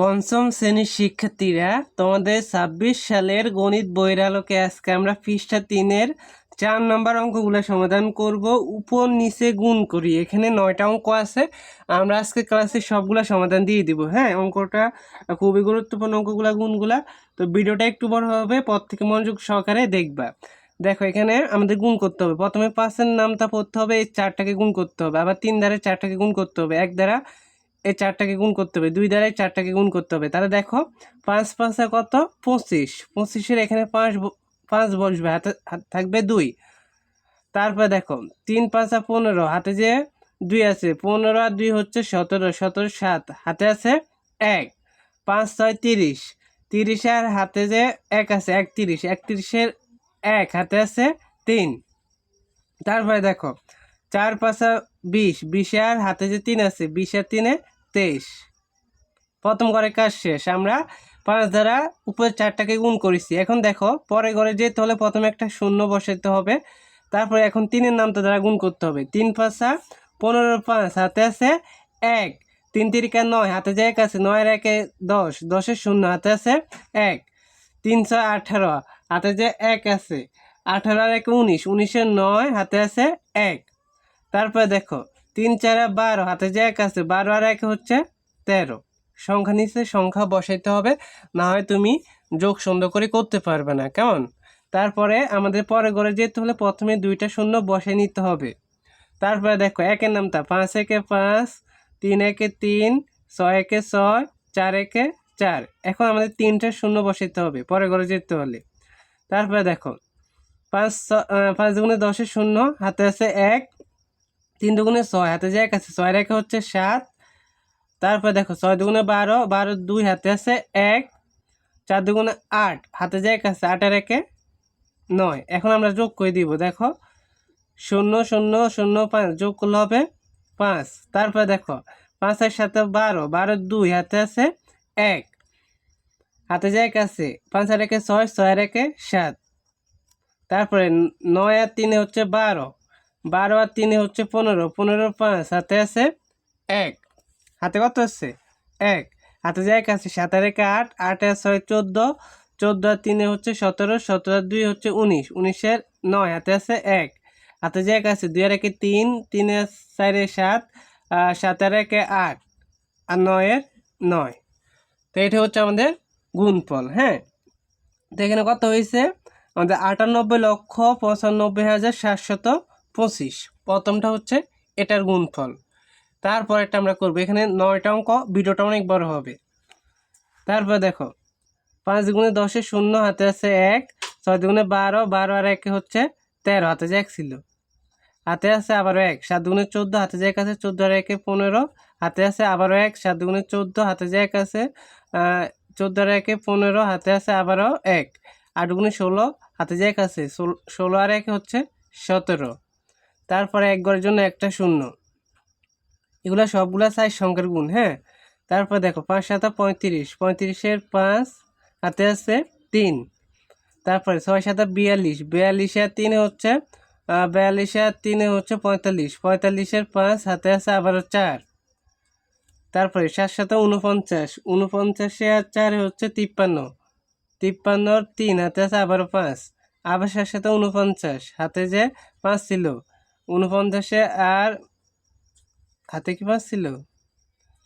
পঞ্চম শ্রেণির শিক্ষার্থীরা তোমাদের ছাব্বিশ সালের গণিত বইয়ের আলোকে আজকে আমরা পৃষ্ঠা তিনের চার নম্বর অঙ্কগুলো সমাধান করব। উপর নিচে গুণ করি। এখানে নয়টা অঙ্ক আছে। আমরা আজকে ক্লাসে সবগুলা সমাধান দিয়ে দিব। হ্যাঁ অঙ্কটা খুবই গুরুত্বপূর্ণ অঙ্কগুলা, গুণগুলা। তো ভিডিওটা একটু বড় হবে, পর থেকে মনোযোগ সহকারে দেখবা। দেখো, এখানে আমাদের গুণ করতে হবে। প্রথমে পাঁচের নামটা পড়তে হবে, এই চারটাকে গুণ করতে হবে। আবার তিন দ্বারা চারটাকে গুণ করতে হবে। এক দ্বারা এই চারটাকে গুণ করতে হবে। দুই দ্বারাই চারটাকে গুণ করতে হবে। তাহলে দেখো, পাঁচ পাঁচে কত? পঁচিশ। পঁচিশের এখানে পাঁচ পাঁচ বসবে। হাতে, হাত থাকবে দুই। তারপর দেখো, তিন পাঁচা পনেরো। হাতে যে দুই আছে, পনেরো আর দুই হচ্ছে সতেরো। সতেরো সাত। হাতে আছে এক। পাঁচ ছয় তিরিশ। তিরিশ আর হাতে যে এক আছে, একত্রিশ। একত্রিশের এক, হাতে আছে তিন। তারপরে দেখো, চার পাঁচা বিশ। বিশে আর হাতে যে তিন আছে, বিশ আর তিনে তেইশ। প্রথম ঘরে কাজ শেষ। আমরা পাঁচ দ্বারা উপরে চারটাকে গুণ করেছি। এখন দেখো পরে ঘরে যেতে হলে প্রথমে একটা শূন্য বসাতে হবে। তারপরে এখন তিনের নামটা দ্বারা গুণ করতে হবে। তিন পাঁচা পনেরো পাঁচ, হাতে আছে এক। তিন তিরিকা নয়, হাতে যে এক আছে, নয়ের একে দশ। দশের শূন্য, হাতে আছে এক। তিনশো আঠারো, হাতে যে এক আছে, আঠারো আর এক উনিশ। উনিশের নয়, হাতে আছে এক। তারপরে দেখো তিন চারে বারো, হাতে যে এক আছে, বারো আর এক হচ্ছে তেরো। সংখ্যা নিচে, সংখ্যা বসাইতে হবে, না হয় তুমি যোগ সুন্দর করে করতে পারবে না, কেমন? তারপরে আমাদের পরে ঘরে যেতে হলে প্রথমে দুইটা শূন্য বসে নিতে হবে। তারপরে দেখো, একের নামটা, পাঁচ একে পাঁচ, তিন একে তিন, ছয় একে ছয়, চার একে চার। এখন আমাদের তিনটা শূন্য বসাইতে হবে পরে ঘরে যেতে হলে। তারপরে দেখো, পাঁচ পাঁচ দুগুণে দশের শূন্য, হাতে আছে এক তিন দুগুণে ছয়, হাতে যে এক আছে, ছয় রেখে হচ্ছে সাত। তারপর দেখো, ছয় দুগুণে বারো বারো দুই হাতে আছে এক, চার দুগুণে আট, হাতে যে এক আছে আটের একে নয়। এখন আমরা যোগ করে দিব, দেখো, শূন্য শূন্য শূন্য, পাঁচ, যোগ করলে হবে পাঁচ। তারপরে দেখো, পাঁচের সাথে বারো বারো দুই হাতে আছে এক। হাতে যে এক আছে, পাঁচ আর একে ছয় ছয় আর একে সাত। তারপরে নয় আর তিনে হচ্ছে বারো। বারো আর তিনে হচ্ছে পনেরো। পনেরো পাঁচ হাতে আছে এক। হাতে কত আছে? এক। হাতে যে এক আছে, সাত আর একে আট আট আর ছয় চোদ্দ চোদ্দ আর তিনে হচ্ছে সতেরো সতেরো আর দুই হচ্ছে উনিশ। উনিশের নয়, হাতে আছে এক। হাতে যে এক আছে, দুই আর একে তিন, তিনে চারে সাত আর সাত আর একে আট, আর নয়ের নয়। তো এটা হচ্ছে আমাদের গুণফল হ্যাঁ? তো এখানে কত হয়েছে? আমাদের আটানব্বই লক্ষ পঁচানব্বই হাজার সাতশত পঁচিশ। প্রথমটা হচ্ছে এটার গুণফল। তারপরেরটা আমরা করব। এখানে নয়টা অঙ্ক, ভিডিওটা অনেক বড় হবে। তারপর দেখো, পাঁচ গুণে দশে শূন্য, হাতে আছে এক, ছয় দুগুণে বারো বারো আর একে হচ্ছে তেরো, হাতে যে এক ছিল। হাতে আছে আবারও এক, সাত দুগুণে চোদ্দ, হাতে যে এক আছে চোদ্দ আর একে পনেরো, হাতে আছে আবারও এক, সাত দুগুণে চোদ্দ, হাতে যে এক আছে চোদ্দ আর একে পনেরো, হাতে আছে আবারও এক। আট গুণে ষোলো, হাতে যে এক আছে ষোলো আর একে হচ্ছে সতেরো। তারপরে এক গড়ের জন্য একটা শূন্য। এগুলো সবগুলো সাইজ সংখ্যার গুণ হ্যাঁ? তারপর দেখো পাঁচ সাতা পঁয়ত্রিশ। পঁয়ত্রিশের পাঁচ হাতে আছে তিন। তারপরে ছয় সাতা বিয়াল্লিশ। বিয়াল্লিশের তিনে হচ্ছে আহ, বিয়াল্লিশের তিনে হচ্ছে পঁয়তাল্লিশ। পঁয়তাল্লিশের পাঁচ হাতে আছে আবারও চার। তারপরে সাত সাতা উনপঞ্চাশ উনপঞ্চাশে আর চারে হচ্ছে তিপ্পান্ন। তিপ্পান্নর তিন হাতে আছে আবারও পাঁচ। আবার সাত সাথে উনপঞ্চাশ হাতে যে পাঁচ ছিল উনপঞ্চাশে আর হাতে কি পাঁচ ছিল?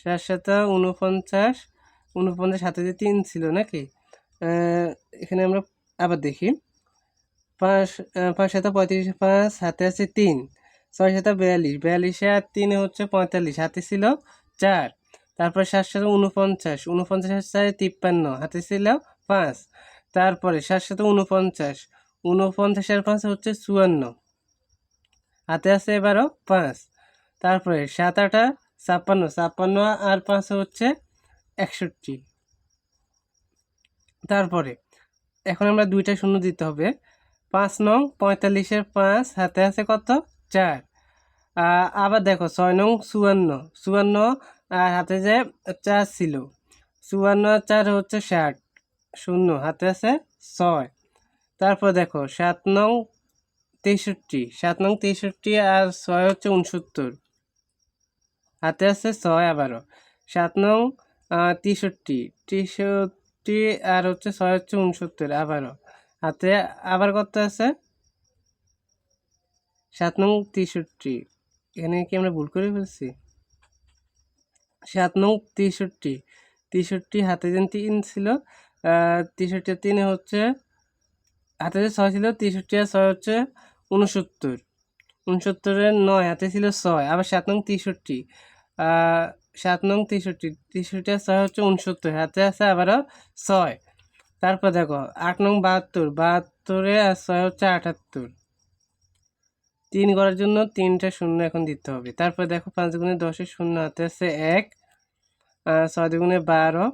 সাত সাথে উনপঞ্চাশ উনপঞ্চাশ হাতে যে তিন ছিল নাকি? এখানে আমরা আবার দেখি। পাঁচ পাঁচ সাথে পঁয়ত্রিশ, পাঁচ হাতে আছে তিন। ছয় সাথে বিয়াল্লিশ, বিয়াল্লিশে আর তিনে হচ্ছে পঁয়তাল্লিশ। হাতে ছিল চার। তারপর সাত সাথে উনপঞ্চাশ উনপঞ্চাশ চারে তিপ্পান্ন। হাতে ছিল পাঁচ। তারপরে সাত সাথে উনপঞ্চাশ উনপঞ্চাশের পাঁচ হচ্ছে চুয়ান্ন। হাতে আছে এবারও পাঁচ। তারপরে সাত আটা, ছাপ্পান্ন ছাপ্পান্ন আর পাঁচ হচ্ছে একষট্টি। তারপরে এখন আমরা দুইটা শূন্য দিতে হবে। পাঁচ নং পঁয়তাল্লিশের পাঁচ, হাতে আছে কত? চার। আবার দেখো ছয় নং চুয়ান্ন। চুয়ান্ন আর হাতে যে চার ছিল, চুয়ান্ন চার হচ্ছে ষাট। শূন্য, হাতে আছে ছয়। তারপর দেখো সাত নং তেষট্টি, সাত নং তেষট্টি আর ছয় হচ্ছে উনসত্তর হাতে আছে ছয় আবারও। সাত নং তেষট্টি তেষট্টি আর হচ্ছে ছয় হচ্ছে উনসত্তর আবারও। হাতে আবার কত আছে? সাত নং তেষট্টি। এখানে কি আমরা ভুল করে ফেলছি? সাত নং তেষট্টি। তেষট্টি হাতে যেন তিন ছিল তেষট্টি তিনে হচ্ছে, হাতে যে ছয় ছিল, তেষট্টি আর ছয় হচ্ছে উনসত্তর উনসত্তরের নয়, হাতে ছিল ছয়, আবার সাত নং তেষট্টি। সাত নং তেষট্টি তেষট্টি আর ছয় হচ্ছে উনসত্তর হাতে আছে আবারও ছয়। তারপর দেখো, আট নং বাহাত্তর, বাহাত্তরে আর ছয় হচ্ছে আটাত্তর। তিন করার জন্য তিনটা শূন্য এখন দিতে হবে। তারপর দেখো, পাঁচ গুণে দশের শূন্য, হাতে আছে এক। ছয় দুগুণে বারো।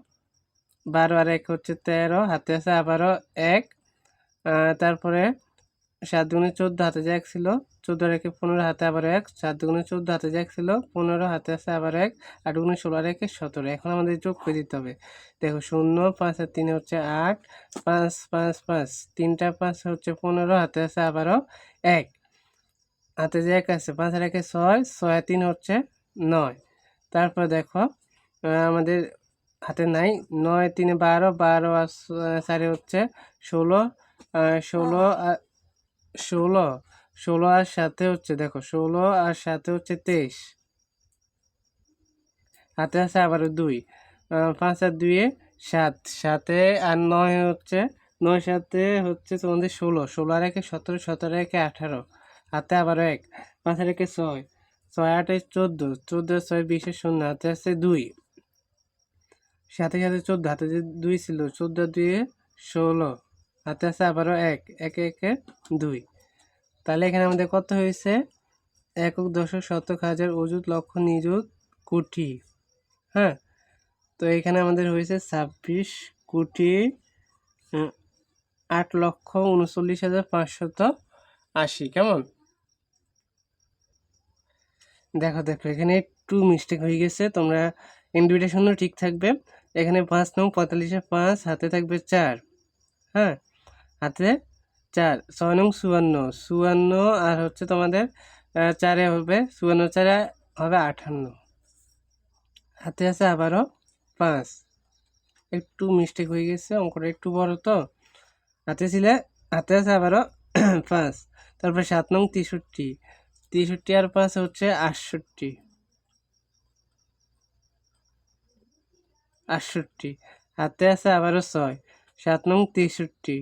বারো আর এক হচ্ছে তেরো, হাতে আছে আবারও এক। তারপরে সাত দুগুণে চোদ্দ হাতে যে এক ছিল, চোদ্দ রেখে পনেরো হাতে আবার এক, সাত দুগুণে চোদ্দ হাতে যে এক ছিল, পনেরো হাতে আছে আবার এক, আট দুগুণে ষোলো আর একে সতেরো। এখন আমাদের যোগ করে দিতে হবে। দেখো, শূন্য, পাঁচ আর তিনে হচ্ছে আট, পাঁচ পাঁচ পাঁচ। তিনটা পাঁচ হচ্ছে পনেরো, হাতে আছে আবারও এক। হাতে যে এক আছে, পাঁচ আর একে ছয় ছয় তিন হচ্ছে নয়। তারপর দেখো আমাদের হাতে নাই, নয়, তিনে বারো বারো আর চারে হচ্ছে ষোলো ষোলো ষোলো ষোলো আর সাথে হচ্ছে, দেখো, ষোলো আর সাথে হচ্ছে তেইশ। হাতে আছে আবারও দুই। পাঁচ আর দুইয়ে সাত। সাতে আর নয় হচ্ছে, নয় সাথে হচ্ছে তোমাদের ষোলো। ষোলো আর একে সতেরো সতেরো একে আঠারো। হাতে আবারও এক। পাঁচ আর একে ছয়। ছয় আটে চোদ্দ। চোদ্দ ছয় বিশে শূন্য। হাতে আছে দুই। সাথে সাথে চোদ্দ। হাতে যে দুই ছিল, চোদ্দ দুইয়ে ষোলো। হাতে আছে আবারও এক, একে একে দুই। তাহলে এখানে আমাদের কত হয়েছে? একক দশক শতক হাজার অযুত লক্ষ নিযুত কোটি। হ্যাঁ? তো এখানে আমাদের হয়েছে ছাব্বিশ কোটি আট লক্ষ উনচল্লিশ হাজার পাঁচশত আশি। কেমন? দেখো দেখো, এখানে একটু মিস্টেক হয়ে গেছে। তোমরা ইনভিটেশনও ঠিক থাকবে। এখানে পাঁচ নং, পঁয়তাল্লিশে পাঁচ, হাতে থাকবে চার। হ্যাঁ? হাতে চার, ছয় নং চুয়ান্ন। চুয়ান্ন আর হচ্ছে তোমাদের চারে হবে, চুয়ান্ন চারে হবে আটান্ন হাতে আছে আবারও পাঁচ। একটু মিস্টেক হয়ে গেছে, অঙ্কটা একটু বড় তো। হাতে ছিলে, হাতে আছে আবারও পাঁচ। তারপরে সাত নং তেষট্টি। তেষট্টি আর পাঁচ হচ্ছে আটষট্টি। আটষট্টি। হাতে আছে আবারও ছয়। সাত নং তেষট্টি।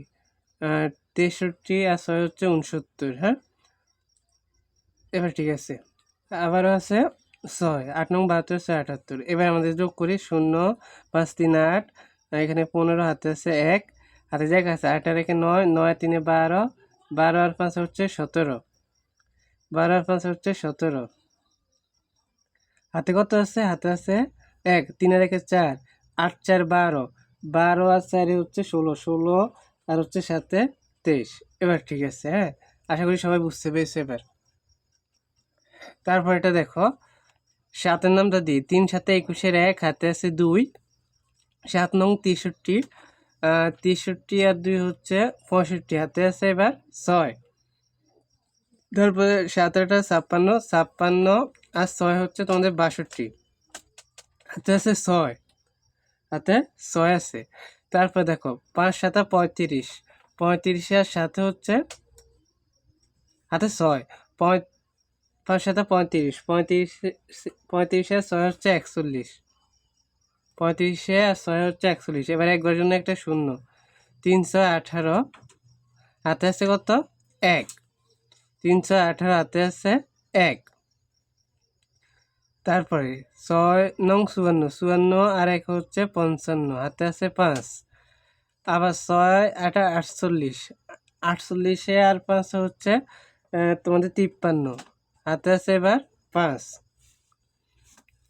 তেষট্টি আর ছয় হচ্ছে উনসত্তর হ্যাঁ? এবার ঠিক আছে। আবারও আছে ছয়, আট নং বাহাত্তর, ছয় আটাত্তর। এবার আমাদের যোগ করি শূন্য, পাঁচ, তিন, আট। এখানে পনেরো, হাতে আছে এক। হাতে জায়গা আছে, আট আর একে নয় নয়, তিনে বারো। বারো আর পাঁচ হচ্ছে সতেরো। বারো আর পাঁচ হচ্ছে সতেরো। হাতে কত আছে? হাতে আছে এক। তিন একে চার, আট, চার, বারো। বারো আর চারে হচ্ছে ষোলো। ষোলো আর হচ্ছে সাথে তেইশ। এবার ঠিক আছে হ্যাঁ? আশা করি সবাই বুঝতে পেরেছে এবার। তারপর এটা দেখো, সাতের নামটা দিই। তিন সাথে একুশের এক, হাতে আছে দুই। সাত নং তেষট্টি তেষট্টি আর দুই হচ্ছে পঁয়ষট্টি। হাতে আছে এবার ছয়। তারপরে সাত আটা ছাপ্পান্ন ছাপ্পান্ন আর ছয় হচ্ছে তোমাদের বাষট্টি। হাতে আছে ছয়। হাতে ছয় আছে। তারপর দেখো, পাঁচ সাতা পঁয়ত্রিশ। পঁয়ত্রিশে আর সাথে হচ্ছে, হাতে ছয়। পাঁচ সাথে পঁয়ত্রিশ। পঁয়ত্রিশ পঁয়ত্রিশে ছয় হচ্ছে একচল্লিশ। পঁয়ত্রিশে আর ছয় হচ্ছে একচল্লিশ। এবার একবার জন্য একটা শূন্য। তিনশো আঠারো হাতে আছে কত? এক। তিনশো আঠারো হাতে আছে এক। তারপরে ছয় নং চুয়ান্ন চুয়ান্ন আর এক হচ্ছে পঞ্চান্ন, হাতে আছে পাঁচ। আবার ছয়, আটা, আটচল্লিশ, আটচল্লিশে আর পাঁচ হচ্ছে তোমাদের তিপ্পান্ন, হাতে আছে এবার পাঁচ।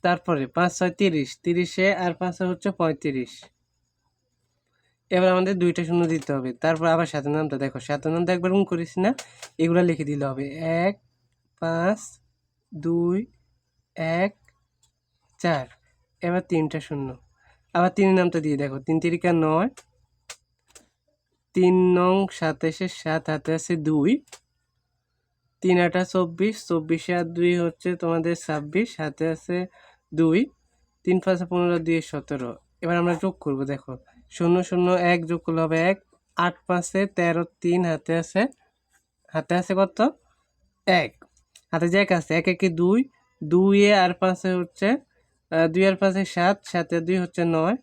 তারপরে পাঁচ, ছয়, তিরিশ, তিরিশে আর পাঁচে হচ্ছে পঁয়ত্রিশ। এবার আমাদের দুইটা শূন্য দিতে হবে, তারপর আবার সাতের নামটা দেখো সাতের নামটা একবার গুণ করিস না, এগুলো লিখে দিলে হবে। এক, পাঁচ, দুই এক, চার। এবার তিনটা শূন্য। আবার তিন নামটা দিয়ে দেখো। তিন তিরিকা নয়, তিন নং সাতাশের সাত, হাতে আছে দুই। তিন আটা চব্বিশ, চব্বিশে আর দুই হচ্ছে তোমাদের ছাব্বিশ, হাতে আছে দুই। তিন পাঁচে পনেরো, দুই সতেরো। এবার আমরা যোগ করব, দেখো। শূন্য শূন্য, এক যোগ করলে হবে এক। আট পাঁচে তেরো, তিন হাতে আছে হাতে আছে কত? এক। হাতে যে এক আছে, এক, একে দুই। দুইয়ে আর পাঁচে হচ্ছে দুই আর পাঁচে সাত, সাতে দুই হচ্ছে নয়।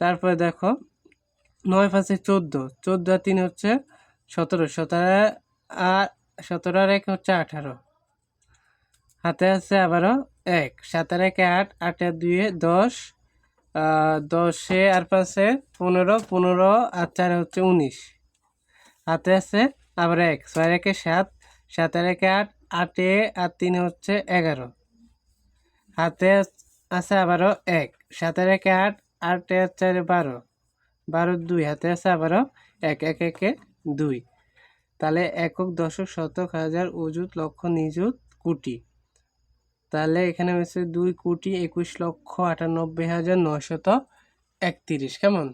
তারপরে দেখো, নয় পাঁচে চোদ্দ চোদ্দ আর তিন হচ্ছে সতেরো সতেরো আর সতেরো আর এক হচ্ছে আঠারো। হাতে আছে আবারও এক সাতের একে আট আট দুইয়ে দশ দশে আর পাঁচে পনেরো পনেরো আর চারে হচ্ছে উনিশ। হাতে আছে আবার এক, ছয় একে সাত সাতের একে আট আটে আর তিনে হচ্ছে এগারো। হাতে আছে আবারও এক। সাতের একে আট, আটে আর চারে বারো। বারো দুই, হাতে আছে আবারও এক এক, একে দুই। তাহলে একক দশক শতক হাজার অযুত লক্ষ নিযুত কোটি। তাহলে এখানে হচ্ছে দুই কোটি একুশ লক্ষ আটানব্বই হাজার নশত একত্রিশ। কেমন?